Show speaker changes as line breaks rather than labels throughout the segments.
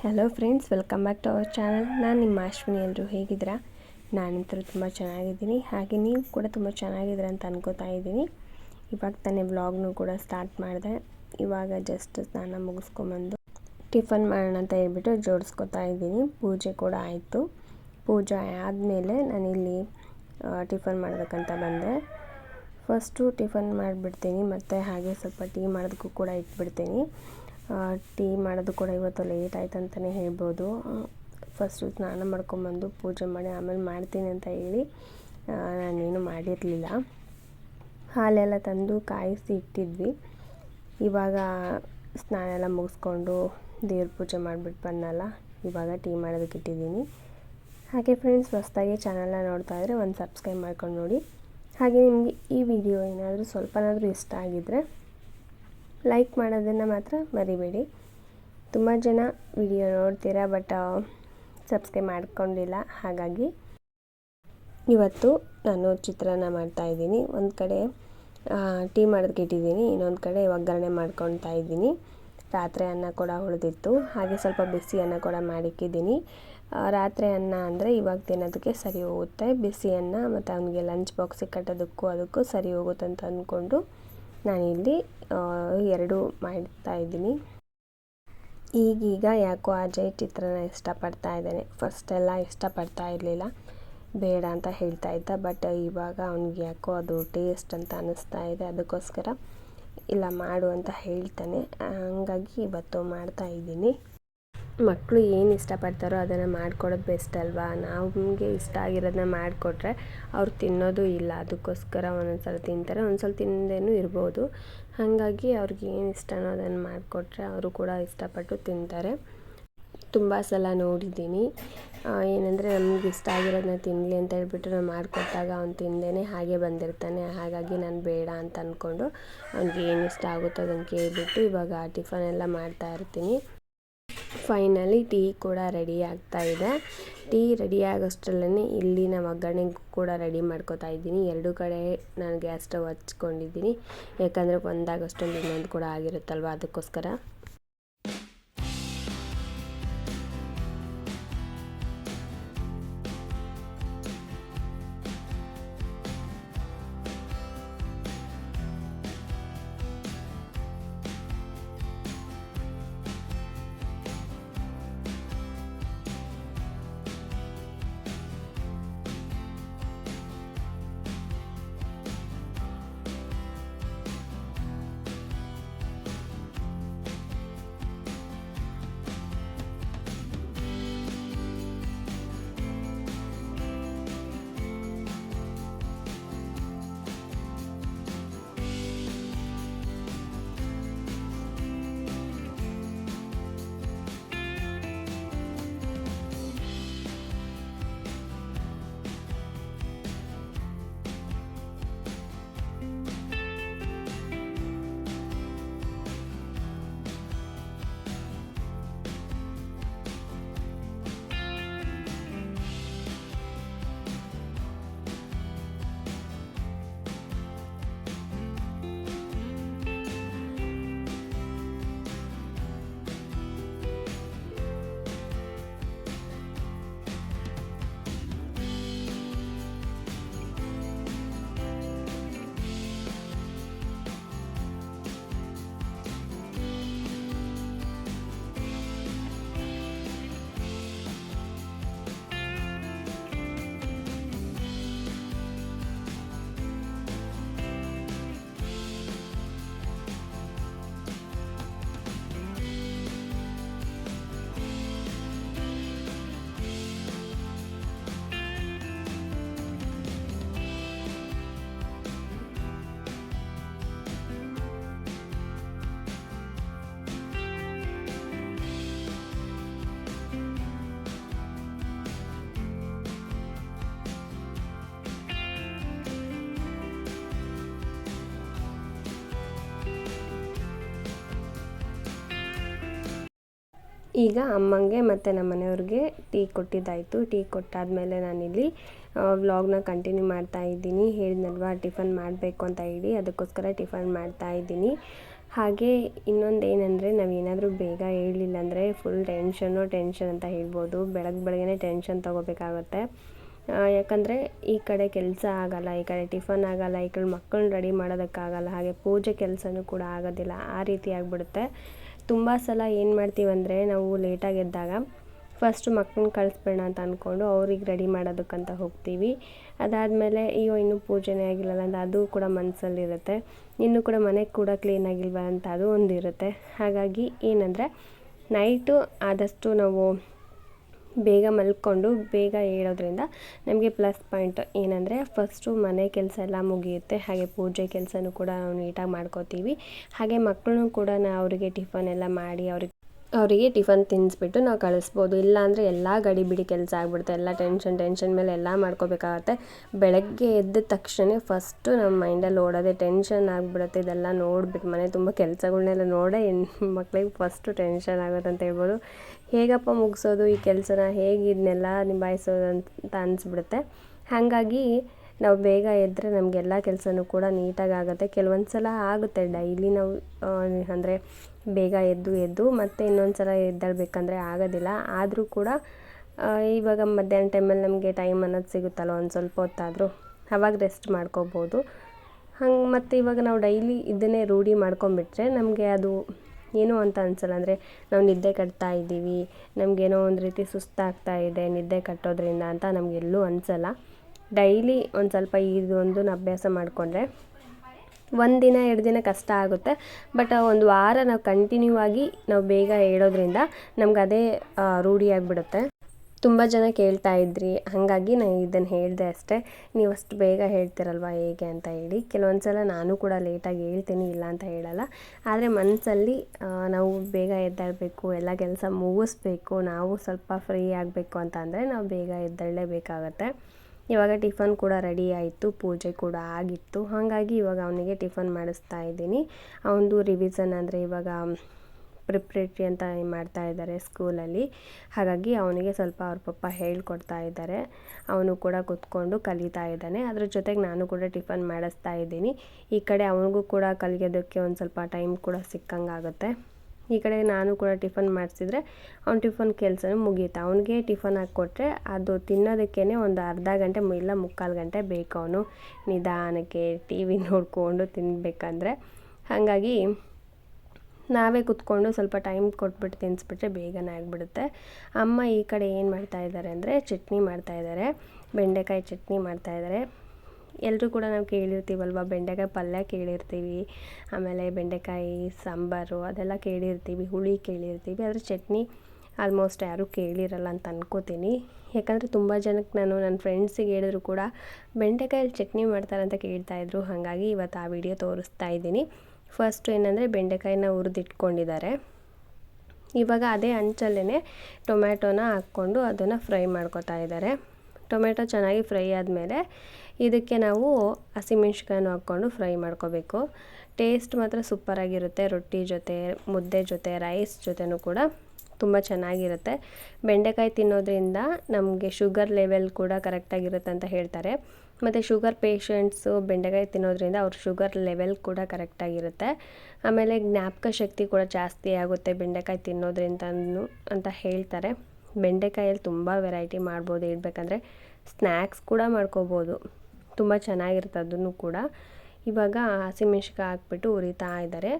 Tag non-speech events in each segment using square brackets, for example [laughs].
Hello friends, welcome back to our channel. ನಾನು ನಿಮ್ಮ ಅಶ್ವಿನಿ ಎಲ್ಲರೂ ಹೇಗಿದ್ದೀರಾ? ನಾನಂತೂ ತುಂಬ ಚೆನ್ನಾಗಿದ್ದೀನಿ. ಹಾಗೆ ನೀವು ಕೂಡ ತುಂಬ ಚೆನ್ನಾಗಿದ್ದೀರ ಅಂತ ಅನ್ಕೋತಾ ಇದ್ದೀನಿ. ಇವಾಗ ತಾನೇ ವ್ಲಾಗ್ನು ಕೂಡ ಸ್ಟಾರ್ಟ್ ಮಾಡಿದೆ. ಇವಾಗ ಜಸ್ಟ್ ಸ್ನಾನ ಮುಗಿಸ್ಕೊಂಬಂದು ಟಿಫನ್ ಮಾಡೋಣ ಅಂತ ಹೇಳ್ಬಿಟ್ಟು ಜೋಡಿಸ್ಕೊತಾ ಇದ್ದೀನಿ. ಪೂಜೆ ಕೂಡ ಆಯಿತು. ಪೂಜೆ ಆದಮೇಲೆ ನಾನಿಲ್ಲಿ ಟಿಫನ್ ಮಾಡಬೇಕಂತ ಬಂದೆ. ಫಸ್ಟು ಟಿಫನ್ ಮಾಡಿಬಿಡ್ತೀನಿ, ಮತ್ತು ಹಾಗೆ ಸ್ವಲ್ಪ ಟೀ ಮಾಡೋದಕ್ಕೂ ಕೂಡ ಇಟ್ಬಿಡ್ತೀನಿ. ಟೀ ಮಾಡೋದು ಕೂಡ ಇವತ್ತು ಲೇಟ್ ಆಯ್ತು ಅಂತಲೇ ಹೇಳ್ಬೋದು ಫಸ್ಟು ಸ್ನಾನ ಮಾಡ್ಕೊಂಬಂದು ಪೂಜೆ ಮಾಡಿ ಆಮೇಲೆ ಮಾಡ್ತೀನಿ ಅಂತ ಹೇಳಿ ನಾನೇನು ಮಾಡಿರಲಿಲ್ಲ. ಹಾಲೆಲ್ಲ ತಂದು ಕಾಯಿಸಿ ಇಟ್ಟಿದ್ವಿ. ಇವಾಗ ಸ್ನಾನ ಎಲ್ಲ ಮುಗಿಸ್ಕೊಂಡು ದೇವ್ರ ಪೂಜೆ ಮಾಡಿಬಿಟ್ಟು ಬಂದಲ್ಲ, ಇವಾಗ ಟೀ ಮಾಡೋದಕ್ಕೆ ಇಟ್ಟಿದ್ದೀನಿ. ಹಾಗೆ ಫ್ರೆಂಡ್ಸ್ ಹೊಸ್ದಾಗಿ ಚಾನಲ್ನ ನೋಡ್ತಾ ಇದ್ದರೆ ಒಂದು ಸಬ್ಸ್ಕ್ರೈಬ್ ಮಾಡ್ಕೊಂಡು ನೋಡಿ. ಹಾಗೆ ನಿಮಗೆ ಈ ವಿಡಿಯೋ ಏನಾದರೂ ಸ್ವಲ್ಪನಾದರೂ ಇಷ್ಟ ಆಗಿದ್ದರೆ ಲೈಕ್ ಮಾಡೋದನ್ನು ಮಾತ್ರ ಮರಿಬೇಡಿ. ತುಂಬ ಜನ ವಿಡಿಯೋ ನೋಡ್ತೀರಾ ಬಟ್ ಸಬ್ಸ್ಕ್ರೈಬ್ ಮಾಡ್ಕೊಂಡಿಲ್ಲ. ಹಾಗಾಗಿ ಇವತ್ತು ನಾನು ಚಿತ್ರಾನ್ನ ಮಾಡ್ತಾಯಿದ್ದೀನಿ ಒಂದು ಕಡೆ ಟೀ ಮಾಡೋದಕ್ಕೆ ಇಟ್ಟಿದ್ದೀನಿ. ಇನ್ನೊಂದು ಕಡೆ ಒಗ್ಗರಣೆ ಮಾಡ್ಕೊತಾ ಇದ್ದೀನಿ. ರಾತ್ರಿ ಅನ್ನ ಕೂಡ ಉಳಿದಿತ್ತು. ಹಾಗೆ ಸ್ವಲ್ಪ ಬಿಸಿ ಅನ್ನ ಕೂಡ ಮಾಡಿಕ್ಕಿದ್ದೀನಿ. ರಾತ್ರಿ ಅನ್ನ ಅಂದರೆ ಇವಾಗ ತಿನ್ನೋದಕ್ಕೆ ಸರಿ ಹೋಗುತ್ತೆ. ಬಿಸಿ ಅನ್ನ ಮತ್ತು ಅವನಿಗೆ ಲಂಚ್ ಬಾಕ್ಸಿಗೆ ಕಟ್ಟೋದಕ್ಕೂ ಅದಕ್ಕೂ ಸರಿ ಹೋಗುತ್ತೆ ಅಂತ ಅಂದ್ಕೊಂಡು ನಾನಿಲ್ಲಿ ಎರಡು ಮಾಡ್ತಾ ಇದ್ದೀನಿ. ಈಗೀಗ ಯಾಕೋ ಅಜಯ್ ಚಿತ್ರನ ಇಷ್ಟಪಡ್ತಾ ಇದ್ದಾನೆ. ಫಸ್ಟೆಲ್ಲ ಇಷ್ಟಪಡ್ತಾ ಇರಲಿಲ್ಲ. ಬೇಡ ಅಂತ ಹೇಳ್ತಾ ಇದ್ದ. ಬಟ್ ಇವಾಗ ಅವ್ನಿಗೆ ಯಾಕೋ ಅದು ಟೇಸ್ಟ್ ಅಂತ ಅನ್ನಿಸ್ತಾ ಇದೆ. ಅದಕ್ಕೋಸ್ಕರ, ಇಲ್ಲ ಮಾಡು ಅಂತ ಹೇಳ್ತಾನೆ. ಹಂಗಾಗಿ ಇವತ್ತು ಮಾಡ್ತಾ ಇದ್ದೀನಿ. ಮಕ್ಕಳು ಏನು ಇಷ್ಟಪಡ್ತಾರೋ ಅದನ್ನು ಮಾಡಿಕೊಡೋದು ಬೆಸ್ಟ್ ಅಲ್ವಾ? ನಮಗೆ ಇಷ್ಟ ಆಗಿರೋದನ್ನ ಮಾಡಿಕೊಟ್ರೆ ಅವ್ರು ತಿನ್ನೋದು ಇಲ್ಲ, ಅದಕ್ಕೋಸ್ಕರ ಒಂದೊಂದು ಸಲ ತಿಂತಾರೆ ಒಂದು ಸಲ ತಿಂದೇನೂ ಇರ್ಬೋದು. ಹಾಗಾಗಿ ಅವ್ರಿಗೆ ಏನು ಇಷ್ಟನೋ ಅದನ್ನು ಮಾಡಿಕೊಟ್ರೆ ಅವರು ಕೂಡ ಇಷ್ಟಪಟ್ಟು ತಿಂತಾರೆ. ತುಂಬ ಸಲ ನೋಡಿದ್ದೀನಿ. ಏನಂದರೆ ನಮ್ಗೆ ಇಷ್ಟ ಆಗಿರೋದನ್ನ ತಿನ್ನಲಿ ಅಂತ ಹೇಳ್ಬಿಟ್ಟು ನಾನು ಮಾಡಿಕೊಟ್ಟಾಗ ಅವ್ನು ತಿಂದೇನೆ ಹಾಗೆ ಬಂದಿರ್ತಾನೆ, ಹಾಗಾಗಿ ನಾನು ಬೇಡ ಅಂತ ಅಂದ್ಕೊಂಡು ಅವ್ನಿಗೆ ಏನು ಇಷ್ಟ ಆಗುತ್ತೋ ಅದನ್ನು ಕೇಳಿಬಿಟ್ಟು ಇವಾಗ ಟಿಫನ್ ಎಲ್ಲ ಮಾಡ್ತಾ ಇರ್ತೀನಿ. ಫೈನಲಿ ಟೀ ಕೂಡ ರೆಡಿ ಆಗ್ತಾ ಇದೆ. ಟೀ ರೆಡಿ ಆಗೋಷ್ಟರಲ್ಲೇ ಇಲ್ಲಿ ನಮ್ಮ ಒಗ್ಗರಣೆಗೂ ಕೂಡ ರೆಡಿ ಮಾಡ್ಕೋತಾ ಇದ್ದೀನಿ. ಎರಡು ಕಡೆ ನಾನು ಗ್ಯಾಸ್ ಸ್ಟವ್ ಹಚ್ಕೊಂಡಿದ್ದೀನಿ. ಯಾಕಂದರೆ ಒಂದಾಗೋಷ್ಟರಲ್ಲಿ ಇನ್ನೊಂದು ಕೂಡ ಆಗಿರುತ್ತಲ್ವ ಅದಕ್ಕೋಸ್ಕರ. ಈಗ ಅಮ್ಮಂಗೆ ಮತ್ತು ನಮ್ಮ ಮನೆಯವ್ರಿಗೆ ಟೀ ಕೊಟ್ಟಿದ್ದಾಯಿತು. ಟೀ ಕೊಟ್ಟಾದಮೇಲೆ ನಾನಿಲ್ಲಿ ವ್ಲಾಗ್ನ ಕಂಟಿನ್ಯೂ ಮಾಡ್ತಾ ಇದ್ದೀನಿ. ಹೇಳಿದ್ನಲ್ವ, ಟಿಫನ್ ಮಾಡಬೇಕು ಅಂತ ಹೇಳಿ. ಅದಕ್ಕೋಸ್ಕರ ಟಿಫನ್ ಮಾಡ್ತಾ ಇದ್ದೀನಿ. ಹಾಗೆ ಇನ್ನೊಂದು ಏನಂದರೆ ನಾವೇನಾದರೂ ಬೇಗ ಹೇಳಲಿಲ್ಲ ಅಂದರೆ ಫುಲ್ ಟೆನ್ಷನ್ನು ಟೆನ್ಷನ್ ಅಂತ ಹೇಳ್ಬೋದು. ಬೆಳಗ್ಗೆ ಬೆಳಗ್ಗೆ ಟೆನ್ಷನ್ ತೊಗೋಬೇಕಾಗುತ್ತೆ. ಯಾಕಂದರೆ ಈ ಕಡೆ ಕೆಲಸ ಆಗಲ್ಲ, ಈ ಕಡೆ ಟಿಫನ್ ಆಗಲ್ಲ, ಈ ಕಡೆ ಮಕ್ಕಳನ್ನ ರೆಡಿ ಮಾಡೋದಕ್ಕಾಗಲ್ಲ, ಹಾಗೆ ಪೂಜೆ ಕೆಲಸನೂ ಕೂಡ ಆಗೋದಿಲ್ಲ. ಆ ರೀತಿ ಆಗಿಬಿಡುತ್ತೆ. ತುಂಬ ಸಲ ಏನು ಮಾಡ್ತೀವಂದರೆ ನಾವು ಲೇಟಾಗಿ ಎದ್ದಾಗ ಫಸ್ಟು ಮಕ್ಕಳನ್ನ ಕಳಿಸ್ಬೇಡ ಅಂತ ಅಂದ್ಕೊಂಡು ಅವ್ರಿಗೆ ರೆಡಿ ಮಾಡೋದಕ್ಕಂತ ಹೋಗ್ತೀವಿ. ಅದಾದಮೇಲೆ ಅಯ್ಯೋ, ಇನ್ನೂ ಪೂಜೆನೇ ಆಗಿಲ್ಲಲ್ಲ ಅಂತ ಅದು ಕೂಡ ಮನಸ್ಸಲ್ಲಿರುತ್ತೆ ಇನ್ನೂ ಕೂಡ ಮನೆ ಕೂಡ ಕ್ಲೀನ್ ಆಗಿಲ್ವ ಅಂತ ಅದು ಒಂದು ಇರುತ್ತೆ ಹಾಗಾಗಿ ಏನಂದರೆ ನೈಟು ಆದಷ್ಟು ನಾವು ಬೇಗ ಮಲ್ಕೊಂಡು ಬೇಗ ಏಳೋದ್ರಿಂದ ನಮಗೆ ಪ್ಲಸ್ ಪಾಯಿಂಟ್ ಏನಂದರೆ ಫಸ್ಟು ಮನೆ ಕೆಲಸ ಎಲ್ಲ ಮುಗಿಯುತ್ತೆ, ಹಾಗೆ ಪೂಜೆ ಕೆಲಸನೂ ಕೂಡ ನಾವು ನೀಟಾಗಿ ಮಾಡ್ಕೋತೀವಿ. ಹಾಗೆ ಮಕ್ಕಳನ್ನೂ ಕೂಡ ನಾವು ಅವರಿಗೆ ಟಿಫನ್ ಎಲ್ಲ ಮಾಡಿ ಅವ್ರಿಗೆ ಅವರಿಗೆ ಟಿಫನ್ ತಿನ್ನಿಸ್ಬಿಟ್ಟು ನಾವು ಕಳಿಸ್ಬೋದು. ಇಲ್ಲಾಂದರೆ ಎಲ್ಲ ಗಡಿಬಿಡಿ ಕೆಲಸ ಆಗ್ಬಿಡುತ್ತೆ. ಎಲ್ಲ ಟೆನ್ಷನ್ ಟೆನ್ಷನ್ ಮೇಲೆ ಎಲ್ಲ ಮಾಡ್ಕೋಬೇಕಾಗತ್ತೆ. ಬೆಳಗ್ಗೆ ಎದ್ದ ತಕ್ಷಣ ಫಸ್ಟು ನಮ್ಮ ಮೈಂಡಲ್ಲಿ ಓಡೋದೆ ಟೆನ್ಷನ್ ಆಗಿಬಿಡುತ್ತೆ. ಇದೆಲ್ಲ ನೋಡ್ಬಿಟ್ಟು ಮನೆ ತುಂಬ ಕೆಲಸಗಳನ್ನೆಲ್ಲ ನೋಡೇ ಮಕ್ಳಿಗೆ ಫಸ್ಟು ಟೆನ್ಷನ್ ಆಗುತ್ತೆ ಅಂತ ಹೇಳ್ಬೋದು. ಹೇಗಪ್ಪ ಮುಗಿಸೋದು ಈ ಕೆಲಸನ? ಹೇಗೆ ಇದನ್ನೆಲ್ಲ ನಿಭಾಯಿಸೋದು ಅಂತ ಅನಿಸ್ಬಿಡುತ್ತೆ. ಹಾಗಾಗಿ ನಾವು ಬೇಗ ಎದ್ದರೆ ನಮಗೆಲ್ಲ ಕೆಲಸನೂ ಕೂಡ ನೀಟಾಗಿ ಆಗುತ್ತೆ. ಕೆಲವೊಂದು ಸಲ ಆಗುತ್ತೆ ಡೈಲಿ ನಾವು ಅಂದರೆ ಬೇಗ ಎದ್ದು ಎದ್ದು ಮತ್ತೆ ಇನ್ನೊಂದು ಸಲ ಎದ್ದೇಳಬೇಕಂದ್ರೆ ಆಗೋದಿಲ್ಲ. ಆದರೂ ಕೂಡ ಇವಾಗ ಮಧ್ಯಾಹ್ನ ಟೈಮಲ್ಲಿ ನಮಗೆ ಟೈಮ್ ಅನ್ನೋದು ಸಿಗುತ್ತಲ್ಲ ಒಂದು ಸ್ವಲ್ಪ ಹೊತ್ತಾದರೂ. ಅವಾಗ ರೆಸ್ಟ್ ಮಾಡ್ಕೋಬೋದು. ಹಂಗೆ ಮತ್ತು ಇವಾಗ ನಾವು ಡೈಲಿ ಇದನ್ನೇ ರೂಢಿ ಮಾಡ್ಕೊಂಬಿಟ್ರೆ ನಮಗೆ ಅದು ಏನು ಅಂತ ಅನ್ಸಲ್ಲ. ಅಂದರೆ ನಾವು ನಿದ್ದೆ ಕಟ್ತಾ ಇದ್ದೀವಿ, ನಮಗೇನೋ ಒಂದು ರೀತಿ ಸುಸ್ತಾಗ್ತಾ ಇದೆ ನಿದ್ದೆ ಕಟ್ಟೋದ್ರಿಂದ ಅಂತ ನಮಗೆಲ್ಲೂ ಅನಿಸಲ್ಲ. ಡೈಲಿ ಒಂದು ಸ್ವಲ್ಪ ಇದೊಂದು ಅಭ್ಯಾಸ ಮಾಡಿಕೊಂಡ್ರೆ ಒಂದು ದಿನ, ಎರಡು ದಿನ ಕಷ್ಟ ಆಗುತ್ತೆ. ಬಟ್ ಒಂದು ವಾರ ನಾವು ಕಂಟಿನ್ಯೂ ಆಗಿ ನಾವು ಬೇಗ ಹೇಳೋದ್ರಿಂದ ನಮ್ಗೆ ಅದೇ ರೂಢಿಯಾಗಿಬಿಡುತ್ತೆ ತುಂಬ ಜನ ಕೇಳ್ತಾ ಇದ್ರಿ. ಹಾಗಾಗಿ ನಾನು ಇದನ್ನು ಹೇಳಿದೆ ಅಷ್ಟೇ. ನೀವು ಅಷ್ಟು ಬೇಗ ಹೇಳ್ತಿರಲ್ವ ಹೇಗೆ ಅಂತ ಹೇಳಿ. ಕೆಲವೊಂದು ಸಲ ನಾನು ಕೂಡ ಲೇಟಾಗಿ ಹೇಳ್ತೀನಿ, ಇಲ್ಲ ಅಂತ ಹೇಳಲ್ಲ. ಆದರೆ ಮನಸ್ಸಲ್ಲಿ ನಾವು ಬೇಗ ಎದ್ದಾಡಬೇಕು ಎಲ್ಲ ಕೆಲಸ ಮುಗಿಸ್ಬೇಕು, ನಾವು ಸ್ವಲ್ಪ ಫ್ರೀ ಆಗಬೇಕು ಅಂತ ಅಂದರೆ ನಾವು ಬೇಗ ಎದ್ದೇಳಲೇಬೇಕಾಗತ್ತೆ. ಇವಾಗ ಟಿಫನ್ ಕೂಡ ರೆಡಿ ಆಯಿತು, ಪೂಜೆ ಕೂಡ ಆಗಿತ್ತು. ಹಾಗಾಗಿ ಇವಾಗ ಅವನಿಗೆ ಟಿಫನ್ ಮಾಡಿಸ್ತಾ ಇದ್ದೀನಿ. ಅವನದು ರಿವಿಸನ್ ಅಂದರೆ ಇವಾಗ ಪ್ರಿಪ್ರೇಟ್ರಿ ಅಂತ ಮಾಡ್ತಾ ಇದ್ದಾರೆ ಸ್ಕೂಲಲ್ಲಿ ಹಾಗಾಗಿ ಅವನಿಗೆ ಸ್ವಲ್ಪ ಅವ್ರ ಪಪ್ಪ ಹೇಳ್ಕೊಡ್ತಾ ಇದ್ದಾರೆ. ಅವನು ಕೂಡ ಕೂತ್ಕೊಂಡು ಕಲಿತಾ ಇದ್ದಾನೆ. ಅದ್ರ ಜೊತೆಗೆ ನಾನು ಕೂಡ ಟಿಫನ್ ಮಾಡಿಸ್ತಾ ಇದ್ದೀನಿ. ಈ ಕಡೆ ಅವನಿಗೂ ಕೂಡ ಕಲಿಯೋದಕ್ಕೆ ಒಂದು ಸ್ವಲ್ಪ ಟೈಮ್ ಕೂಡ ಸಿಕ್ಕಂಗಾಗುತ್ತೆ. ಈ ಕಡೆ ನಾನು ಕೂಡ ಟಿಫನ್ ಮಾಡಿಸಿದ್ರೆ ಅವ್ನು ಟಿಫನ್ ಕೆಲಸನೂ ಮುಗೀತು. ಅವನಿಗೆ ಟಿಫನ್ ಹಾಕ್ಕೊಟ್ರೆ ಅದು ತಿನ್ನೋದಕ್ಕೇ ಒಂದು ಅರ್ಧ ಗಂಟೆ ಇಲ್ಲ ಮುಕ್ಕಾಲು ಗಂಟೆ ಬೇಕು ಅವನು. ನಿಧಾನಕ್ಕೆ ಟಿ, ವಿ ನೋಡಿಕೊಂಡು ತಿನ್ನಬೇಕಂದ್ರೆ ಹಾಗಾಗಿ ನಾವೇ ಕುತ್ಕೊಂಡು ಸ್ವಲ್ಪ ಟೈಮ್ ಕೊಟ್ಬಿಟ್ಟು ತಿನ್ನಿಸ್ಬಿಟ್ರೆ ಬೇಗನೆ ಆಗಿಬಿಡುತ್ತೆ. ಅಮ್ಮ ಈ ಕಡೆ ಏನು ಮಾಡ್ತಾಯಿದ್ದಾರೆ ಅಂದರೆ ಚಟ್ನಿ ಮಾಡ್ತಾಯಿದ್ದಾರೆ ಬೆಂಡೆಕಾಯಿ ಚಟ್ನಿ ಮಾಡ್ತಾಯಿದ್ದಾರೆ ಎಲ್ಲರೂ ಕೂಡ ನಾವು ಕೇಳಿರ್ತೀವಲ್ವ? ಬೆಂಡೆಕಾಯಿ ಪಲ್ಯ ಕೇಳಿರ್ತೀವಿ, ಆಮೇಲೆ ಬೆಂಡೆಕಾಯಿ ಸಾಂಬಾರು ಅದೆಲ್ಲ ಕೇಳಿರ್ತೀವಿ, ಹುಳಿ ಕೇಳಿರ್ತೀವಿ, ಆದರೆ ಚಟ್ನಿ ಆಲ್ಮೋಸ್ಟ್ ಯಾರೂ ಕೇಳಿರಲ್ಲ ಅಂತ ಅನ್ಕೋತೀನಿ. ಯಾಕಂದರೆ ತುಂಬ ಜನಕ್ಕೆ ನಾನು ನನ್ನ ಫ್ರೆಂಡ್ಸಿಗೆ ಹೇಳಿದ್ರು ಕೂಡ ಬೆಂಡೆಕಾಯಲ್ಲಿ ಚಟ್ನಿ ಮಾಡ್ತಾರೆ ಅಂತ ಕೇಳ್ತಾಯಿದ್ರು ಹಾಗಾಗಿ ಇವತ್ತು ಆ ವಿಡಿಯೋ ತೋರಿಸ್ತಾ ಇದ್ದೀನಿ. ಫಸ್ಟ್ ಏನಂದರೆ ಬೆಂಡೆಕಾಯಿನ ಹುರಿದಿಟ್ಕೊಂಡಿದ್ದಾರೆ. ಇವಾಗ ಅದೇ ಅಂಚಲ್ಲೇ ಟೊಮ್ಯಾಟೋನ ಹಾಕ್ಕೊಂಡು ಅದನ್ನು ಫ್ರೈ ಮಾಡ್ಕೋತಾ ಇದ್ದಾರೆ. ಟೊಮೆಟೊ ಚೆನ್ನಾಗಿ ಫ್ರೈ ಆದಮೇಲೆ ಇದಕ್ಕೆ ನಾವು ಹಸಿಮೆಣ್ಸಿಕಾಯನ್ನು ಹಾಕ್ಕೊಂಡು ಫ್ರೈ ಮಾಡ್ಕೋಬೇಕು. ಟೇಸ್ಟ್ ಮಾತ್ರ ಸೂಪರಾಗಿರುತ್ತೆ. ರೊಟ್ಟಿ ಜೊತೆ, ಮುದ್ದೆ ಜೊತೆ, ರೈಸ್ ಜೊತೆನೂ ಕೂಡ ತುಂಬ ಚೆನ್ನಾಗಿರುತ್ತೆ. ಬೆಂಡೆಕಾಯಿ ತಿನ್ನೋದ್ರಿಂದ ನಮಗೆ ಶುಗರ್ ಲೆವೆಲ್ ಕೂಡ ಕರೆಕ್ಟಾಗಿರುತ್ತೆ ಅಂತ ಹೇಳ್ತಾರೆ. ಮತ್ತು ಶುಗರ್ ಪೇಷಂಟ್ಸು ಬೆಂಡೆಕಾಯಿ ತಿನ್ನೋದ್ರಿಂದ ಅವ್ರ ಶುಗರ್ ಲೆವೆಲ್ ಕೂಡ ಕರೆಕ್ಟಾಗಿರುತ್ತೆ. ಆಮೇಲೆ ಜ್ಞಾಪಕ ಶಕ್ತಿ ಕೂಡ ಜಾಸ್ತಿ ಆಗುತ್ತೆ ಬೆಂಡೆಕಾಯಿ ತಿನ್ನೋದ್ರಿಂದ ಅಂತ ಹೇಳ್ತಾರೆ. ಬೆಂಡೆಕಾಯಲ್ಲಿ ತುಂಬ ವೆರೈಟಿ ಮಾಡ್ಬೋದು. ಹೇಳ್ಬೇಕಂದ್ರೆ ಸ್ನ್ಯಾಕ್ಸ್ ಕೂಡ ಮಾಡ್ಕೋಬೋದು. ತುಂಬ ಚೆನ್ನಾಗಿರುತ್ತೆ ಅದನ್ನು ಕೂಡ. ಇವಾಗ ಹಸಿಮೆಣ್ಸಿಕಾಯಿ ಹಾಕ್ಬಿಟ್ಟು ಉರಿತಾ ಇದ್ದಾರೆ.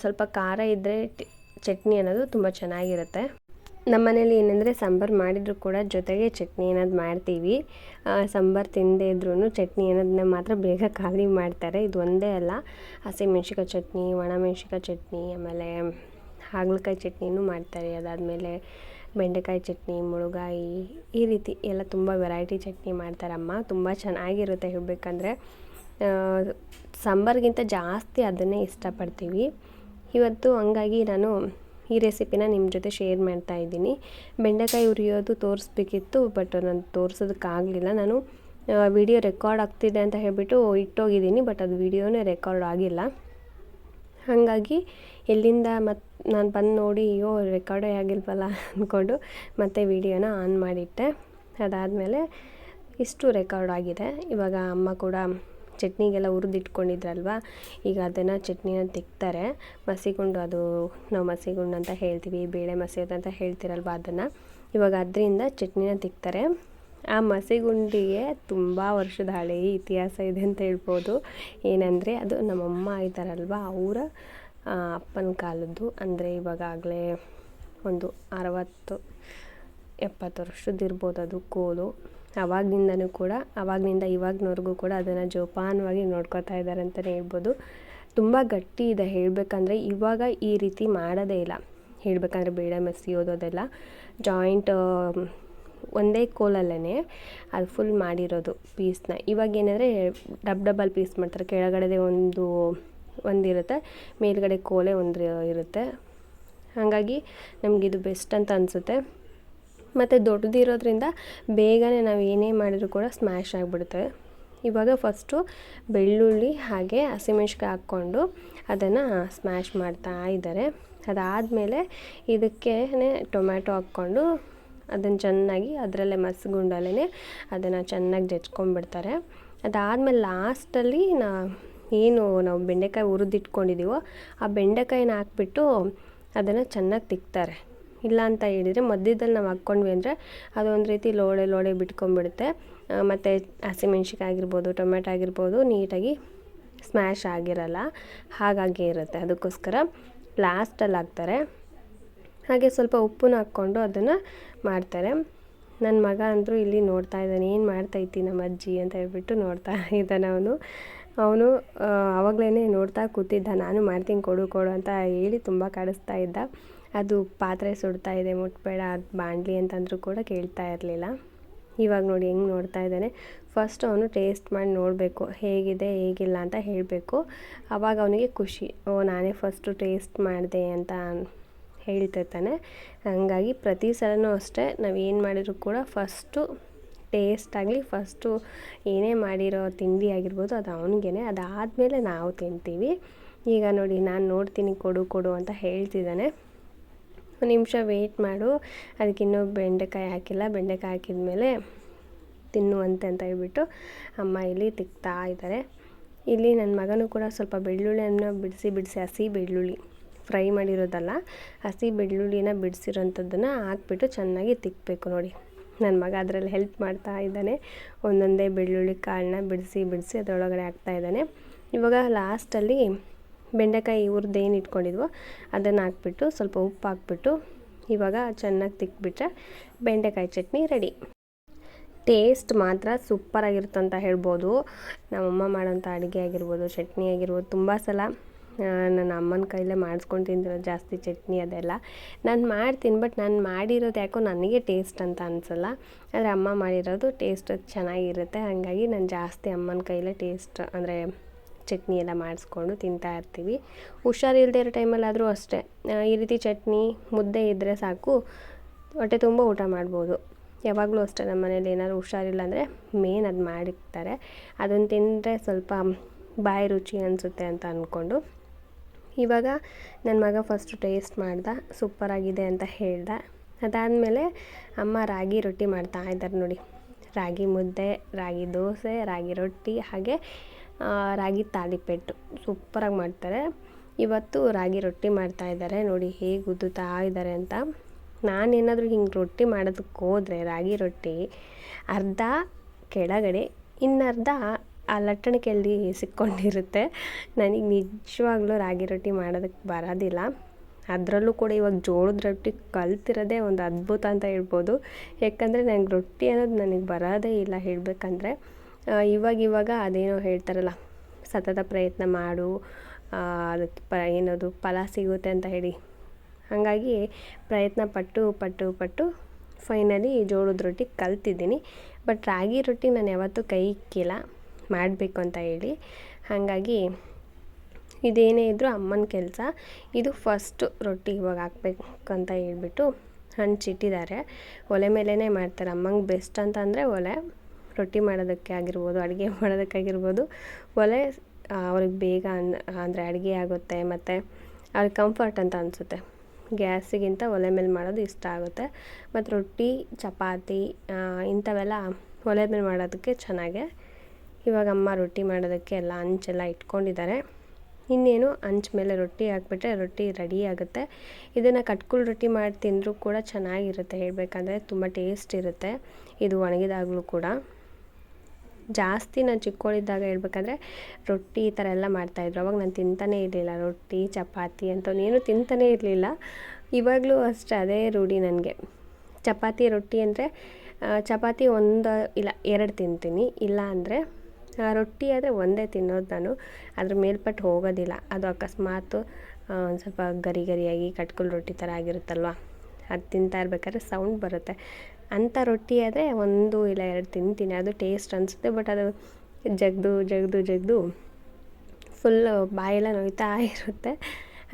ಸ್ವಲ್ಪ ಖಾರ ಇದ್ದರೆ ಚಟ್ನಿ ಅನ್ನೋದು ತುಂಬ ಚೆನ್ನಾಗಿರುತ್ತೆ. ನಮ್ಮ ಮನೇಲಿ ಏನಂದರೆ ಸಾಂಬಾರು ಮಾಡಿದರೂ ಕೂಡ ಜೊತೆಗೆ ಚಟ್ನಿ ಏನಾದ್ರು ಮಾಡ್ತೀವಿ. ಸಾಂಬಾರು ತಿಂದೇ ಇದ್ರೂ ಚಟ್ನಿ ಅನ್ನೋದನ್ನ ಮಾತ್ರ ಬೇಗ ಖಾಲಿ ಮಾಡ್ತಾರೆ. ಇದು ಒಂದೇ ಅಲ್ಲ. ಹಸಿಮೆಣ್ಸಿಕಾಯಿ ಚಟ್ನಿ ಒಣಮೆಣ್ಸಿಕಾಯಿ ಚಟ್ನಿ, ಆಮೇಲೆ ಹಾಗಲಕಾಯಿ ಚಟ್ನಿನೂ ಮಾಡ್ತಾರೆ. ಅದಾದಮೇಲೆ ಬೆಂಡೆಕಾಯಿ ಚಟ್ನಿ, ಮುಳುಗಾಯಿ ಈ ರೀತಿ ಎಲ್ಲ ತುಂಬ ವೆರೈಟಿ ಚಟ್ನಿ ಮಾಡ್ತಾರಮ್ಮ. ತುಂಬ ಚೆನ್ನಾಗಿರುತ್ತೆ ಹೇಳಬೇಕಂದ್ರೆ. ಸಾಂಬಾರ್ಗಿಂತ ಜಾಸ್ತಿ ಅದನ್ನೇ ಇಷ್ಟಪಡ್ತೀವಿ. ಇವತ್ತು ಹಂಗಾಗಿ ನಾನು ಈ ರೆಸಿಪಿನ ನಿಮ್ಮ ಜೊತೆ ಶೇರ್ ಮಾಡ್ತಾ ಇದ್ದೀನಿ. ಬೆಂಡೆಕಾಯಿ ಉರಿಯೋದು ತೋರಿಸ್ಬೇಕಿತ್ತು ಬಟ್ ನಾನು ತೋರಿಸೋದಕ್ಕಾಗಲಿಲ್ಲ ನಾನು ವಿಡಿಯೋ ರೆಕಾರ್ಡ್ ಆಗ್ತಿದೆ ಅಂತ ಹೇಳಿಬಿಟ್ಟು ಇಟ್ಟೋಗಿದ್ದೀನಿ ಬಟ್ ಅದು ವಿಡಿಯೋನೇ ರೆಕಾರ್ಡ್ ಆಗಿಲ್ಲ. ಹಾಗಾಗಿ ಎಲ್ಲಿಂದ ಮತ್ತು ನಾನು ಬಂದು ನೋಡಿ, ಅಯ್ಯೋ ರೆಕಾರ್ಡೇ ಆಗಿಲ್ವಲ್ಲ ಅಂದ್ಕೊಂಡು ಮತ್ತೆ ವಿಡಿಯೋನ ಆನ್ ಮಾಡಿಟ್ಟೆ. ಅದಾದಮೇಲೆ ಇಷ್ಟು ರೆಕಾರ್ಡ್ ಆಗಿದೆ. ಇವಾಗ ಅಮ್ಮ ಕೂಡ ಚಟ್ನಿಗೆಲ್ಲ ಹುರಿದಿಟ್ಕೊಂಡಿದ್ರಲ್ವ? ಈಗ ಅದನ್ನು ಚಟ್ನಿನ ತೆಗ್ತಾರೆ. ಮಸಿಗುಂಡು ಅದು, ನಾವು ಮಸಿಗುಂಡು ಅಂತ ಹೇಳ್ತೀವಿ, ಬೇಳೆ ಮಸಿ ಅಂತ ಹೇಳ್ತೀರಲ್ವ ಅದನ್ನು? ಇವಾಗ ಅದರಿಂದ ಚಟ್ನಿನ ತಿಕ್ತಾರೆ ಆ ಮಸಿಗುಂಡಿಗೆ ತುಂಬ ವರ್ಷದ ಹಳೆಯ ಇತಿಹಾಸ ಇದೆ ಅಂತ ಹೇಳ್ಬೋದು. ಏನಂದರೆ ಅದು ನಮ್ಮಮ್ಮ ಇದ್ದಾರಲ್ವ? ಅವರ ಅಪ್ಪನ ಕಾಲದ್ದು. ಅಂದರೆ ಇವಾಗಾಗಲೇ ಒಂದು ಅರವತ್ತು, ಎಪ್ಪತ್ತು ವರ್ಷದ್ದು ಇರ್ಬೋದು ಅದು ಕೋಲು. ಅವಾಗಿಂದನೂ ಕೂಡ ಅವಾಗಿನಿಂದ ಇವಾಗಿನವರೆಗೂ ಕೂಡ ಅದನ್ನು ಜೋಪಾನವಾಗಿ ನೋಡ್ಕೋತಾ ಇದ್ದಾರೆ ಅಂತಲೇ ಹೇಳ್ಬೋದು. ತುಂಬ ಗಟ್ಟಿ ಇದೆ. ಹೇಳಬೇಕಂದ್ರೆ ಇವಾಗ ಈ ರೀತಿ ಮಾಡೋದೇ ಇಲ್ಲ. ಹೇಳಬೇಕಂದ್ರೆ ಬೇಡ ಮಸಿಯೋದು ಅದೆಲ್ಲ ಜಾಯಿಂಟ್ ಒಂದೇ ಕೋಲಲ್ಲೇ ಅದು ಫುಲ್ ಮಾಡಿರೋದು ಪೀಸ್ನ ಇವಾಗ ಏನಂದರೆ ಡಬ್ ಡಬಲ್ ಪೀಸ್ ಮಾಡ್ತಾರೆ. ಕೆಳಗಡೆ ಒಂದು, ಒಂದಿರುತ್ತೆ, ಮೇಲ್ಗಡೆ ಕೋಲೆ ಒಂದು ಇರುತ್ತೆ. ಹಾಗಾಗಿ ನಮಗಿದು ಬೆಸ್ಟ್ ಅಂತ ಅನಿಸುತ್ತೆ. ಮತ್ತು ದೊಡ್ಡದಿರೋದ್ರಿಂದ ಬೇಗನೆ ನಾವು ಏನೇ ಮಾಡಿದರೂ ಕೂಡ ಸ್ಮ್ಯಾಶ್ ಆಗಿಬಿಡುತ್ತೆ. ಇವಾಗ ಫಸ್ಟು ಬೆಳ್ಳುಳ್ಳಿ ಹಾಗೆ ಹಸಿಮೆಣ್ಸಿಕಾಯಿ ಹಾಕ್ಕೊಂಡು ಅದನ್ನು ಸ್ಮ್ಯಾಶ್ ಮಾಡ್ತಾ ಇದ್ದಾರೆ. ಅದಾದಮೇಲೆ ಇದಕ್ಕೆ ಟೊಮ್ಯಾಟೊ ಹಾಕ್ಕೊಂಡು ಅದನ್ನು ಚೆನ್ನಾಗಿ ಅದರಲ್ಲೇ ಮಸ್ಗುಂಡಲ್ಲೇ ಅದನ್ನು ಚೆನ್ನಾಗಿ ಜಜ್ಕೊಂಡ್ಬಿಡ್ತಾರೆ ಅದಾದಮೇಲೆ ಲಾಸ್ಟಲ್ಲಿ ನಾ ಏನು ನಾವು ಬೆಂಡೆಕಾಯಿ ಹುರಿದಿಟ್ಕೊಂಡಿದ್ದೀವೋ ಆ ಬೆಂಡೆಕಾಯಿನ ಹಾಕ್ಬಿಟ್ಟು ಅದನ್ನು ಚೆನ್ನಾಗಿ ತಿಕ್ತಾರೆ. ಇಲ್ಲ ಅಂತ ಹೇಳಿದರೆ ಮಧ್ಯದಲ್ಲಿ ನಾವು ಹಾಕ್ಕೊಂಡ್ವಿ ಅಂದರೆ ಅದೊಂದು ರೀತಿ ಲೋಳೆ ಲೋಳೆ ಬಿಟ್ಕೊಂಡ್ಬಿಡುತ್ತೆ ಮತ್ತು ಹಸಿಮೆಣ್ಸಿಕಾಯಿ ಆಗಿರ್ಬೋದು ಟೊಮೆಟೊ ಆಗಿರ್ಬೋದು ನೀಟಾಗಿ ಸ್ಮ್ಯಾಶ್ ಆಗಿರಲ್ಲ. ಹಾಗಾಗಿ ಇರುತ್ತೆ. ಅದಕ್ಕೋಸ್ಕರ ಲಾಸ್ಟಲ್ಲಿ ಹಾಕ್ತಾರೆ. ಹಾಗೆ ಸ್ವಲ್ಪ ಉಪ್ಪನ್ನ ಹಾಕ್ಕೊಂಡು ಅದನ್ನು ಮಾಡ್ತಾರೆ. ನನ್ನ ಮಗ ಅಂದರೂ ಇಲ್ಲಿ ನೋಡ್ತಾ ಇದ್ದಾನೆ, ಏನು ಮಾಡ್ತಾ ಮಾಡ್ತೈತಿ ನಮ್ಮ ಅಜ್ಜಿ? ಅಂತ ಹೇಳ್ಬಿಟ್ಟು ನೋಡ್ತಾ ಇದ್ದಾನೆ ಅವನು. ಅವನು ಆವಾಗಲೇ ನೋಡ್ತಾ ಕೂತಿದ್ದ, ನಾನು ಮಾಡ್ತೀನಿ, ಕೊಡು ಕೊಡು ಅಂತ ಹೇಳಿ ತುಂಬ ಕಾಡಿಸ್ತಾ ಇದ್ದ. ಅದು ಪಾತ್ರೆ ಸುಡ್ತಾ ಇದೆ, ಮುಟ್ಬೇಡ, ಅದು ಬಾಣಲಿ ಅಂತಂದರೂ ಕೂಡ ಕೇಳ್ತಾ ಇರಲಿಲ್ಲ. ಇವಾಗ ನೋಡಿ ಹೆಂಗೆ ನೋಡ್ತಾ ಇದ್ದಾನೆ. ಫಸ್ಟ್ ಅವನು ಟೇಸ್ಟ್ ಮಾಡಿ ನೋಡಬೇಕು, ಹೇಗಿದೆ, ಹೇಗಿಲ್ಲ ಅಂತ ಹೇಳಬೇಕು. ಆವಾಗ ಅವನಿಗೆ ಖುಷಿ, ಓ, ನಾನೇ ಫಸ್ಟು ಟೇಸ್ಟ್ ಮಾಡಿದೆ ಅಂತ ಹೇಳ್ತಿರ್ತಾನೆ ಹಾಗಾಗಿ ಪ್ರತಿ ಸಲವೂ ಅಷ್ಟೇ ನಾವು ಏನು ಮಾಡಿದರೂ ಕೂಡ ಫಸ್ಟು ಟೇಸ್ಟ್ ಆಗಲಿ ಫಸ್ಟು ಏನೇ ಮಾಡಿರೋ ತಿಂಡಿ ಆಗಿರ್ಬೋದು ಅದು ಅವನಿಗೇನೆ. ಅದಾದಮೇಲೆ ನಾವು ತಿಂತೀವಿ. ಈಗ ನೋಡಿ, ನಾನು ನೋಡ್ತೀನಿ ಕೊಡು ಕೊಡು ಅಂತ ಹೇಳ್ತಿದ್ದಾನೆ. ಒಂದು ನಿಮಿಷ ವೆಯ್ಟ್ ಮಾಡು. ಅದಕ್ಕಿನ್ನೂ ಬೆಂಡೆಕಾಯಿ ಹಾಕಿಲ್ಲ. ಬೆಂಡೆಕಾಯಿ ಹಾಕಿದ್ಮೇಲೆ ತಿನ್ನುವಂತೆ ಅಂತ ಹೇಳ್ಬಿಟ್ಟು ಅಮ್ಮ ಇಲ್ಲಿ ತಿಕ್ತಾ ಇದ್ದಾರೆ. ಇಲ್ಲಿ ನನ್ನ ಮಗನೂ ಕೂಡ ಸ್ವಲ್ಪ ಬೆಳ್ಳುಳ್ಳಿಯನ್ನು ಬಿಡಿಸಿ ಬಿಡಿಸಿ ಹಸಿ ಬೆಳ್ಳುಳ್ಳಿ. ಫ್ರೈ ಮಾಡಿರೋದಲ್ಲ, ಹಸಿ ಬೆಳ್ಳುಳ್ಳಿನ ಬಿಡಿಸಿರೋಂಥದ್ದನ್ನು ಹಾಕ್ಬಿಟ್ಟು ಚೆನ್ನಾಗಿ ತಿಕ್ಕಬೇಕು ನೋಡಿ. ನನ್ನ ಮಗ ಅದರಲ್ಲಿ ಹೆಲ್ಪ್ ಮಾಡ್ತಾ ಇದ್ದಾನೆ. ಒಂದೊಂದೇ ಬೆಳ್ಳುಳ್ಳಿ ಕಾಳನ್ನ ಬಿಡಿಸಿ ಬಿಡಿಸಿ ಅದರೊಳಗಡೆ ಹಾಕ್ತಾ ಇದ್ದಾನೆ. ಇವಾಗ ಲಾಸ್ಟಲ್ಲಿ ಬೆಂಡೆಕಾಯಿ ಇವ್ರದ್ದೇನು ಇಟ್ಕೊಂಡಿದ್ವೋ ಅದನ್ನು ಹಾಕ್ಬಿಟ್ಟು ಸ್ವಲ್ಪ ಉಪ್ಪು ಹಾಕ್ಬಿಟ್ಟು ಇವಾಗ ಚೆನ್ನಾಗಿ ತಿಕ್ಬಿಟ್ರೆ ಬೆಂಡೆಕಾಯಿ ಚಟ್ನಿ ರೆಡಿ ಟೇಸ್ಟ್ ಮಾತ್ರ ಸೂಪರಾಗಿರುತ್ತೆ ಅಂತ ಹೇಳ್ಬೋದು. ನಮ್ಮಮ್ಮ ಮಾಡೋಂಥ ಅಡುಗೆ ಆಗಿರ್ಬೋದು, ಚಟ್ನಿ ಆಗಿರ್ಬೋದು, ತುಂಬ ಸಲ ನನ್ನ ಅಮ್ಮನ ಕೈಲೇ ಮಾಡಿಸ್ಕೊಂಡು ತಿಂದಿರೋದು ಜಾಸ್ತಿ ಚಟ್ನಿ ಅದೆಲ್ಲ. ನಾನು ಮಾಡ್ತೀನಿ ಬಟ್ ನಾನು ಮಾಡಿರೋದು ಯಾಕೋ ನನಗೆ ಟೇಸ್ಟ್ ಅಂತ ಅನಿಸಲ್ಲ. ಆದರೆ ಅಮ್ಮ ಮಾಡಿರೋದು ಟೇಸ್ಟ್ ಚೆನ್ನಾಗಿರುತ್ತೆ. ಹಾಗಾಗಿ ನಾನು ಜಾಸ್ತಿ ಅಮ್ಮನ ಕೈಲೇ ಟೇಸ್ಟ್ ಅಂದರೆ ಚಟ್ನಿ ಎಲ್ಲ ಮಾಡಿಸ್ಕೊಂಡು ತಿಂತಾ ಇರ್ತೀವಿ. ಹುಷಾರಿಲ್ಲದೆ ಇರೋ ಟೈಮಲ್ಲಾದರೂ ಅಷ್ಟೇ. ಈ ರೀತಿ ಚಟ್ನಿ ಮುದ್ದೆ ಇದ್ದರೆ ಸಾಕು. ಹೊಟ್ಟೆ ತುಂಬ ಊಟ ಮಾಡ್ಬೋದು. ಯಾವಾಗಲೂ ಅಷ್ಟೇ ನಮ್ಮ ಮನೇಲಿ ಏನಾದರೂ ಹುಷಾರಿಲ್ಲ ಅಂದರೆ ಮೇನ್ ಅದು ಮಾಡಿರ್ತಾರೆ. ಅದನ್ನು ತಿಂದರೆ ಸ್ವಲ್ಪ ಬಾಯಿ ರುಚಿ ಅನಿಸುತ್ತೆ ಅಂತ ಅಂದ್ಕೊಂಡು ಇವಾಗ ನನ್ನ ಮಗ ಫಸ್ಟು ಟೇಸ್ಟ್ ಮಾಡ್ದೆ ಸೂಪರಾಗಿದೆ ಅಂತ ಹೇಳ್ದೆ. ಅದಾದಮೇಲೆ ಅಮ್ಮ ರಾಗಿ ರೊಟ್ಟಿ ಮಾಡ್ತಾ ಇದ್ದಾರೆ ನೋಡಿ. ರಾಗಿ ಮುದ್ದೆ, ರಾಗಿ ದೋಸೆ, ರಾಗಿ ರೊಟ್ಟಿ, ಹಾಗೆ ರಾಗಿ ತಾಲಿಪೆಟ್ಟು. ಸೂಪರಾಗಿ ಮಾಡ್ತಾರೆ. ಇವತ್ತು ರಾಗಿ ರೊಟ್ಟಿ ಮಾಡ್ತಾ ಇದ್ದಾರೆ ನೋಡಿ, ಹೇಗೆ ಉದ್ದುತ್ತಾ ಇದ್ದಾರೆ ಅಂತ. ನಾನೇನಾದರೂ ಹಿಂಗೆ ರೊಟ್ಟಿ ಮಾಡೋದಕ್ಕೆ ಹೋದರೆ ರಾಗಿ ರೊಟ್ಟಿ ಅರ್ಧ ಕೆಳಗಡೆ, ಇನ್ನರ್ಧ ಆ ಲಟ್ಟಣಿಕೆಯಲ್ಲಿ ಸಿಕ್ಕೊಂಡಿರುತ್ತೆ. ನನಗೆ ನಿಜವಾಗ್ಲೂ ರಾಗಿ ರೊಟ್ಟಿ ಮಾಡೋದಕ್ಕೆ ಬರೋದಿಲ್ಲ. ಅದರಲ್ಲೂ ಕೂಡ ಇವಾಗ ಜೋಳದ ರೊಟ್ಟಿ ಕಲ್ತಿರೋದೇ ಒಂದು ಅದ್ಭುತ ಅಂತ ಹೇಳ್ಬೋದು. ಯಾಕಂದರೆ ನನಗೆ ರೊಟ್ಟಿ ಅನ್ನೋದು ನನಗೆ ಬರೋದೇ ಇಲ್ಲ ಹೇಳಬೇಕಂದ್ರೆ. ಇವಾಗ ಇವಾಗ ಅದೇನೋ ಹೇಳ್ತಾರಲ್ಲ, ಸತತ ಪ್ರಯತ್ನ ಮಾಡು ಅದಕ್ಕೆ ಪ, ಏನದು ಫಲ ಸಿಗುತ್ತೆ ಅಂತ ಹೇಳಿ. ಹಾಗಾಗಿ ಪ್ರಯತ್ನ ಪಟ್ಟು ಪಟ್ಟು ಪಟ್ಟು ಫೈನಲಿ ಜೋಳದ ರೊಟ್ಟಿ ಕಲ್ತಿದ್ದೀನಿ. ಬಟ್ ರಾಗಿ ರೊಟ್ಟಿ ನಾನು ಯಾವತ್ತೂ ಕೈ ಇಕ್ಕಿಲ್ಲ. ಮಾಡಬೇಕು ಅಂತ ಹೇಳಿ. ಹಾಗಾಗಿ ಇದೇನೇ ಇದ್ದರೂ ಅಮ್ಮನ ಕೆಲಸ. ಇದು ಫಸ್ಟು ರೊಟ್ಟಿ ಇವಾಗ ಹಾಕ್ಬೇಕಂತ ಹೇಳ್ಬಿಟ್ಟು ಹಂಚಿಟ್ಟಿದ್ದಾರೆ ಒಲೆ ಮೇಲೇ ಮಾಡ್ತಾರೆ. ಅಮ್ಮಂಗೆ ಬೆಸ್ಟ್ ಅಂತಂದರೆ ಒಲೆ ರೊಟ್ಟಿ ಮಾಡೋದಕ್ಕೆ ಆಗಿರ್ಬೋದು, ಅಡುಗೆ [laughs] ಮಾಡೋದಕ್ಕಾಗಿರ್ಬೋದು ಒಲೆ ಅವ್ರಿಗೆ ಬೇಗ ಅನ್, ಅಂದರೆ ಅಡುಗೆ ಆಗುತ್ತೆ ಮತ್ತು ಅವ್ರಿಗೆ ಕಂಫರ್ಟ್ ಅಂತ ಅನಿಸುತ್ತೆ. ಗ್ಯಾಸಿಗಿಂತ ಒಲೆ ಮೇಲೆ ಮಾಡೋದು ಇಷ್ಟ ಆಗುತ್ತೆ. ಮತ್ತು ರೊಟ್ಟಿ, ಚಪಾತಿ ಇಂಥವೆಲ್ಲ ಒಲೆ ಮೇಲೆ ಮಾಡೋದಕ್ಕೆ ಚೆನ್ನಾಗೆ ಇವಾಗ ಅಮ್ಮ ರೊಟ್ಟಿ ಮಾಡೋದಕ್ಕೆ ಎಲ್ಲ ಹಂಚೆಲ್ಲ ಇಟ್ಕೊಂಡಿದ್ದಾರೆ. ಇನ್ನೇನು ಹಂಚ್ ಮೇಲೆ ರೊಟ್ಟಿ ಹಾಕ್ಬಿಟ್ರೆ ರೊಟ್ಟಿ ರೆಡಿ ಆಗುತ್ತೆ. ಇದನ್ನು ಕಟ್ಕುಲ್ ರೊಟ್ಟಿ ಮಾಡಿ ತಿಂದರೂ ಕೂಡ ಚೆನ್ನಾಗಿರುತ್ತೆ ಹೇಳಬೇಕಂದ್ರೆ ತುಂಬ ಟೇಸ್ಟ್ ಇರುತ್ತೆ. ಇದು ಒಣಗಿದಾಗಲೂ ಕೂಡ. ಜಾಸ್ತಿ ನಾನು ಚಿಕ್ಕವಳಿದ್ದಾಗ ಹೇಳ್ಬೇಕಂದ್ರೆ ರೊಟ್ಟಿ ಈ ಥರ ಎಲ್ಲ ಮಾಡ್ತಾಯಿದ್ರು ಅವಾಗ ನಾನು ತಿಂತಾನೇ ಇರಲಿಲ್ಲ ರೊಟ್ಟಿ, ಚಪಾತಿ ಅಂತ ಏನು ತಿಂತಾನೇ ಇರಲಿಲ್ಲ. ಇವಾಗಲೂ ಅಷ್ಟೇ ಅದೇ ರೂಢಿ ನನಗೆ. ಚಪಾತಿ ರೊಟ್ಟಿ ಅಂದರೆ ಚಪಾತಿ ಒಂದು ಇಲ್ಲ, ಎರಡು ತಿಂತೀನಿ. ಇಲ್ಲ ಅಂದರೆ ರೊಟ್ಟಿ ಆದರೆ ಒಂದೇ ತಿನ್ನೋದು ನಾನು. ಅದ್ರ ಮೇಲ್ಪಟ್ಟು ಹೋಗೋದಿಲ್ಲ. ಅದು ಅಕಸ್ಮಾತ್ ಒಂದು ಸ್ವಲ್ಪ ಗರಿ ಗರಿಯಾಗಿ ಕಟ್ಕುಲ್ ರೊಟ್ಟಿ ಥರ ಆಗಿರುತ್ತಲ್ವ? ಅದು ತಿಂತಾ ಇರ್ಬೇಕಾದ್ರೆ ಸೌಂಡ್ ಬರುತ್ತೆ. ಅಂಥ ರೊಟ್ಟಿ ಆದರೆ ಒಂದು ಇಲ್ಲ ಎರಡು ತಿಂತೀನಿ. ಅದು ಟೇಸ್ಟ್ ಅನಿಸುತ್ತೆ ಬಟ್ ಅದು ಜಗ್ದು ಜಗ್ದು ಜಗ್ದು ಫುಲ್ಲು ಬಾಯೆಲ್ಲ ನೋಯ್ತಾ ಇರುತ್ತೆ.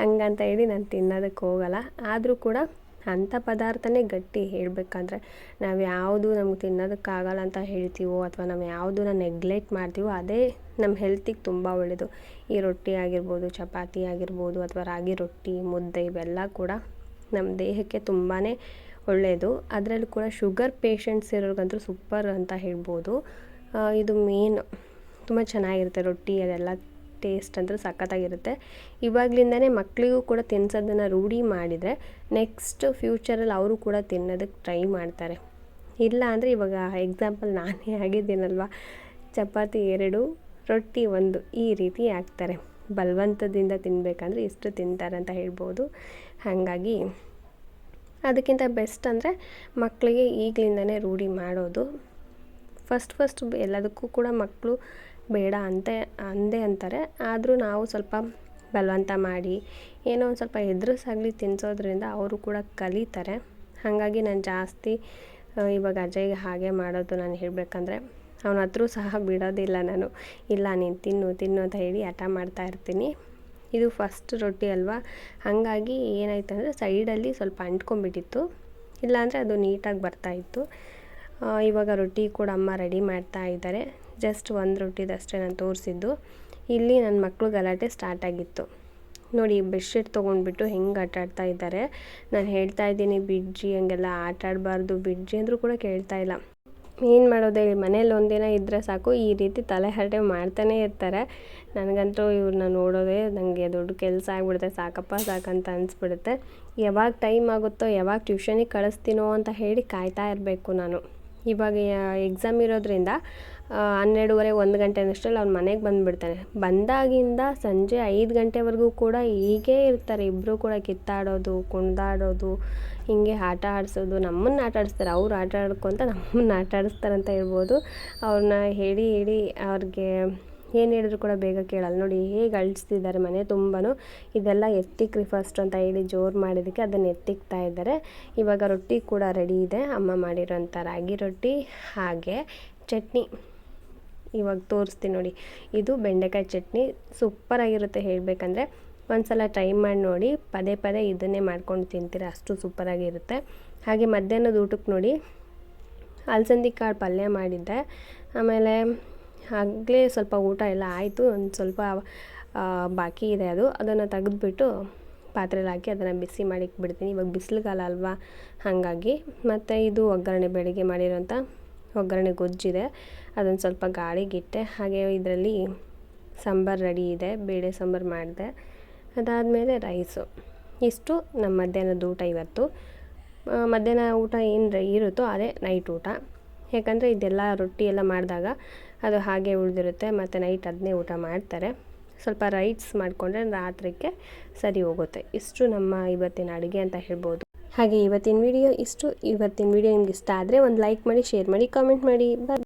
ಹಂಗಂತ ಹೇಳಿ ನಾನು ತಿನ್ನೋದಕ್ಕೆ ಹೋಗಲ್ಲ. ಆದರೂ ಕೂಡ ಅಂಥ ಪದಾರ್ಥನೇ ಗಟ್ಟಿ ಹೇಳಬೇಕಂದ್ರೆ ನಾವು ಯಾವುದು ನಮ್ಗೆ ತಿನ್ನೋದಕ್ಕಾಗಲ್ಲ ಅಂತ ಹೇಳ್ತೀವೋ ಅಥವಾ ನಾವು ಯಾವುದನ್ನ ನೆಗ್ಲೆಕ್ಟ್ ಮಾಡ್ತೀವೋ ಅದೇ ನಮ್ಮ ಹೆಲ್ತಿಗೆ ತುಂಬ ಒಳ್ಳೆಯದು ಈ ರೊಟ್ಟಿ ಆಗಿರ್ಬೋದು, ಚಪಾತಿ ಆಗಿರ್ಬೋದು ಅಥವಾ ರಾಗಿ ರೊಟ್ಟಿ, ಮುದ್ದೆ ಇವೆಲ್ಲ ಕೂಡ ನಮ್ಮ ದೇಹಕ್ಕೆ ತುಂಬಾ ಒಳ್ಳೆಯದು ಅದರಲ್ಲೂ ಕೂಡ ಶುಗರ್ ಪೇಷಂಟ್ಸ್ ಇರೋರ್ಗಂತೂ ಸೂಪರ್ ಅಂತ ಹೇಳ್ಬೋದು. ಇದು ಮೇನ್ ತುಂಬ ಚೆನ್ನಾಗಿರುತ್ತೆ ರೊಟ್ಟಿ ಅದೆಲ್ಲ ಟೇಸ್ಟ್ ಅಂದರೆ ಸಖತ್ತಾಗಿರುತ್ತೆ. ಇವಾಗಲಿಂದನೇ ಮಕ್ಕಳಿಗೂ ಕೂಡ ತಿನ್ಸೋದನ್ನು ರೂಢಿ ಮಾಡಿದರೆ ನೆಕ್ಸ್ಟ್ ಫ್ಯೂಚರಲ್ಲಿ ಅವರು ಕೂಡ ತಿನ್ನೋದಕ್ಕೆ ಟ್ರೈ ಮಾಡ್ತಾರೆ. ಇಲ್ಲ ಅಂದರೆ ಇವಾಗ ಎಕ್ಸಾಂಪಲ್ ನಾನೇ ಆಗಿದ್ದೀನಲ್ವ? ಚಪಾತಿ ಎರಡು, ರೊಟ್ಟಿ ಒಂದು ಈ ರೀತಿ ಆಗ್ತಾರೆ ಬಲವಂತದಿಂದ ತಿನ್ನಬೇಕಂದ್ರೆ ಇಷ್ಟು ತಿಂತಾರೆ ಅಂತ ಹೇಳ್ಬೋದು. ಹಾಗಾಗಿ ಅದಕ್ಕಿಂತ ಬೆಸ್ಟ್ ಅಂದರೆ ಮಕ್ಕಳಿಗೆ ಈಗಲಿಂದನೇ ರೂಢಿ ಮಾಡೋದು. ಫಸ್ಟ್ ಫಸ್ಟ್ ಎಲ್ಲದಕ್ಕೂ ಕೂಡ ಮಕ್ಕಳು ಬೇಡ ಅಂತ ಅಂದೇ ಅಂತಾರೆ. ಆದರೂ ನಾವು ಸ್ವಲ್ಪ ಬಲವಂತ ಮಾಡಿ, ಏನೋ ಒಂದು ಸ್ವಲ್ಪ ಎದುರಿಸಾಗಲಿ ತಿನ್ನಿಸೋದ್ರಿಂದ ಅವರು ಕೂಡ ಕಲಿತಾರೆ. ಹಾಗಾಗಿ ನಾನು ಜಾಸ್ತಿ ಇವಾಗ ಅಜಯ್ಗೆ ಹಾಗೆ ಮಾಡೋದು ನಾನು ಹೇಳಬೇಕಂದ್ರೆ, ಅವನ ಹತ್ರ ಸಹ ಬಿಡೋದಿಲ್ಲ ನಾನು. ಇಲ್ಲ, ನೀನು ತಿನ್ನು ತಿನ್ನು ಅಂತ ಹೇಳಿ ಹಠ ಮಾಡ್ತಾ ಇರ್ತೀನಿ. ಇದು ಫಸ್ಟ್ ರೊಟ್ಟಿ ಅಲ್ವಾ? ಹಾಗಾಗಿ ಏನಾಯ್ತು ಅಂದರೆ ಸೈಡಲ್ಲಿ ಸ್ವಲ್ಪ ಅಂಟ್ಕೊಂಡ್ಬಿಟ್ಟಿತ್ತು. ಇಲ್ಲಾಂದರೆ ಅದು ನೀಟಾಗಿ ಬರ್ತಾಯಿತ್ತು ಇವಾಗ ರೊಟ್ಟಿ ಕೂಡ ಅಮ್ಮ ರೆಡಿ ಮಾಡ್ತಾ ಇದ್ದಾರೆ. ಜಸ್ಟ್ ಒಂದು ರೊಟ್ಟಿದಷ್ಟೇ ನಾನು ತೋರಿಸಿದ್ದು. ಇಲ್ಲಿ ನನ್ನ ಮಕ್ಕಳು ಗಲಾಟೆ ಸ್ಟಾರ್ಟ್ ಆಗಿತ್ತು. ನೋಡಿ ಬೆಡ್ಶೀಟ್ ತೊಗೊಂಡ್ಬಿಟ್ಟು ಹೆಂಗೆ ಆಟ ಆಡ್ತಾ ಇದ್ದಾರೆ. ನಾನು ಹೇಳ್ತಾ ಇದ್ದೀನಿ, ಬಿಡ್ಜಿ ಹಂಗೆಲ್ಲ ಆಟ ಆಡಬಾರ್ದು ಬಿಡ್ಜಿ ಅಂದರೂ ಕೂಡ ಕೇಳ್ತಾ ಇಲ್ಲ. ಏನು ಮಾಡೋದು ಮನೇಲಿ ಒಂದಿನ ಇದ್ದರೆ ಸಾಕು. ಈ ರೀತಿ ತಲೆ ಹರಟೆ ಮಾಡ್ತಾನೆ ಇರ್ತಾರೆ. ನನಗಂತೂ ಇವ್ರನ್ನ ನೋಡೋದೇ ನನಗೆ ದೊಡ್ಡ ಕೆಲಸ ಆಗಿಬಿಡುತ್ತೆ. ಸಾಕಪ್ಪ, ಸಾಕಂತ ಅನಿಸ್ಬಿಡುತ್ತೆ. ಯಾವಾಗ ಟೈಮ್ ಆಗುತ್ತೋ, ಯಾವಾಗ ಟ್ಯೂಷನಿಗೆ ಕಳಿಸ್ತೀನೋ ಅಂತ ಹೇಳಿ ಕಾಯ್ತಾ ಇರಬೇಕು ನಾನು. ಇವಾಗ ಎಕ್ಸಾಮ್ ಇರೋದ್ರಿಂದ ಹನ್ನೆರಡುವರೆ, ಒಂದು ಗಂಟೆ ಅಷ್ಟರಲ್ಲಿ ಅವ್ನು ಮನೆಗೆ ಬಂದುಬಿಡ್ತಾನೆ. ಬಂದಾಗಿಂದ ಸಂಜೆ ಐದು ಗಂಟೆವರೆಗೂ ಕೂಡ ಹೀಗೇ ಇರ್ತಾರೆ. ಇಬ್ಬರೂ ಕೂಡ ಕಿತ್ತಾಡೋದು, ಕುಣಿದಾಡೋದು, ಹೀಗೆ ಆಟ ಆಡಿಸೋದು. ನಮ್ಮನ್ನು ಆಟ ಆಡಿಸ್ತಾರೆ. ಅವ್ರು ಆಟ ಆಡ್ಕೊತ ನಮ್ಮನ್ನು ಆಟ ಆಡಿಸ್ತಾರೆ ಅಂತ ಹೇಳ್ಬೋದು. ಅವ್ರನ್ನ ಹೇಳಿ ಹೇಳಿ ಅವ್ರಿಗೆ ಏನು ಹೇಳಿದ್ರು ಕೂಡ ಬೇಗ ಕೇಳಲ್ಲ. ನೋಡಿ ಹೇಗೆ ಅಳಿಸ್ತಿದ್ದಾರೆ ಮನೆ ತುಂಬಾ ಇದೆಲ್ಲ ಎತ್ತಿಕ್ರಿ ಫಸ್ಟ್ ಅಂತ ಹೇಳಿ ಜೋರು ಮಾಡಿದ್ದಕ್ಕೆ ಅದನ್ನು ಎತ್ತಿಕ್ತಾ ಇದ್ದಾರೆ. ಇವಾಗ ರೊಟ್ಟಿ ಕೂಡ ರೆಡಿ ಇದೆ. ಅಮ್ಮ ಮಾಡಿರೋಂಥ ರಾಗಿ ರೊಟ್ಟಿ ಹಾಗೆ ಚಟ್ನಿ. ಇವಾಗ ತೋರಿಸ್ತೀನಿ ನೋಡಿ. ಇದು ಬೆಂಡೆಕಾಯಿ ಚಟ್ನಿ. ಸೂಪರಾಗಿರುತ್ತೆ ಹೇಳಬೇಕಂದ್ರೆ. ಒಂದು ಸಲ ಟ್ರೈ ಮಾಡಿ ನೋಡಿ. ಪದೇ ಪದೇ ಇದನ್ನೇ ಮಾಡ್ಕೊಂಡು ತಿಂತೀರ? ಅಷ್ಟು ಸೂಪರಾಗಿರುತ್ತೆ ಹಾಗೆ ಮಧ್ಯಾಹ್ನದ ಊಟಕ್ಕೆ ನೋಡಿ. ಅಲಸಂದಿ ಕಾಳು ಪಲ್ಯ ಮಾಡಿದ್ದೆ. ಆಮೇಲೆ ಆಗಲೇ ಸ್ವಲ್ಪ ಊಟ ಎಲ್ಲ ಆಯಿತು. ಒಂದು ಸ್ವಲ್ಪ ಬಾಕಿ ಇದೆ ಅದು. ಅದನ್ನು ತೆಗೆದುಬಿಟ್ಟು ಪಾತ್ರೆಲಿ ಹಾಕಿ ಅದನ್ನು ಬಿಸಿ ಮಾಡಿಕ್ಬಿಡ್ತೀನಿ ಇವಾಗ ಬಿಸಿಲುಗಾಲ ಅಲ್ವಾ? ಹಾಗಾಗಿ. ಮತ್ತು ಇದು ಒಗ್ಗರಣೆ ಬೆಳಿಗ್ಗೆ ಮಾಡಿರೋಂಥ ಒಗ್ಗರಣೆ ಗೊಜ್ಜಿದೆ. ಅದನ್ನು ಸ್ವಲ್ಪ ಗಾಳಿಗಿಟ್ಟೆ ಹಾಗೆ ಇದರಲ್ಲಿ ಸಾಂಬಾರು ರೆಡಿ ಇದೆ. ಬೇಳೆ ಸಾಂಬಾರು ಮಾಡಿದೆ. ಅದಾದಮೇಲೆ ರೈಸು. ಇಷ್ಟು ನಮ್ಮ ಮಧ್ಯಾಹ್ನದ ಊಟ ಇವತ್ತು. ಮಧ್ಯಾಹ್ನ ಊಟ ಏನು ಇರುತ್ತೋ ಅದೇ ನೈಟ್ ಊಟ. ಯಾಕಂದರೆ ಇದೆಲ್ಲ ರೊಟ್ಟಿ ಎಲ್ಲ ಮಾಡಿದಾಗ ಅದು ಹಾಗೆ ಉಳಿದಿರುತ್ತೆ. ಮತ್ತು ನೈಟ್ ಅದನ್ನೇ ಊಟ ಮಾಡ್ತಾರೆ. ಸ್ವಲ್ಪ ರೈಟ್ಸ್ ಮಾಡಿಕೊಂಡ್ರೆ ರಾತ್ರಿಗೆ ಸರಿ ಹೋಗುತ್ತೆ. ಇಷ್ಟು ನಮ್ಮ ಇವತ್ತಿನ ಅಡುಗೆ ಅಂತ ಹೇಳ್ಬೋದು. ಹಾಗೆ ಇವತ್ತಿನ ವಿಡಿಯೋ ಇಷ್ಟು. ಇವತ್ತಿನ ವಿಡಿಯೋ ನಿಮ್ಗೆ ಇಷ್ಟ ಆದರೆ ಒಂದು ಲೈಕ್ ಮಾಡಿ ಶೇರ್ ಮಾಡಿ ಕಾಮೆಂಟ್ ಮಾಡಿ. ಬಾಯ್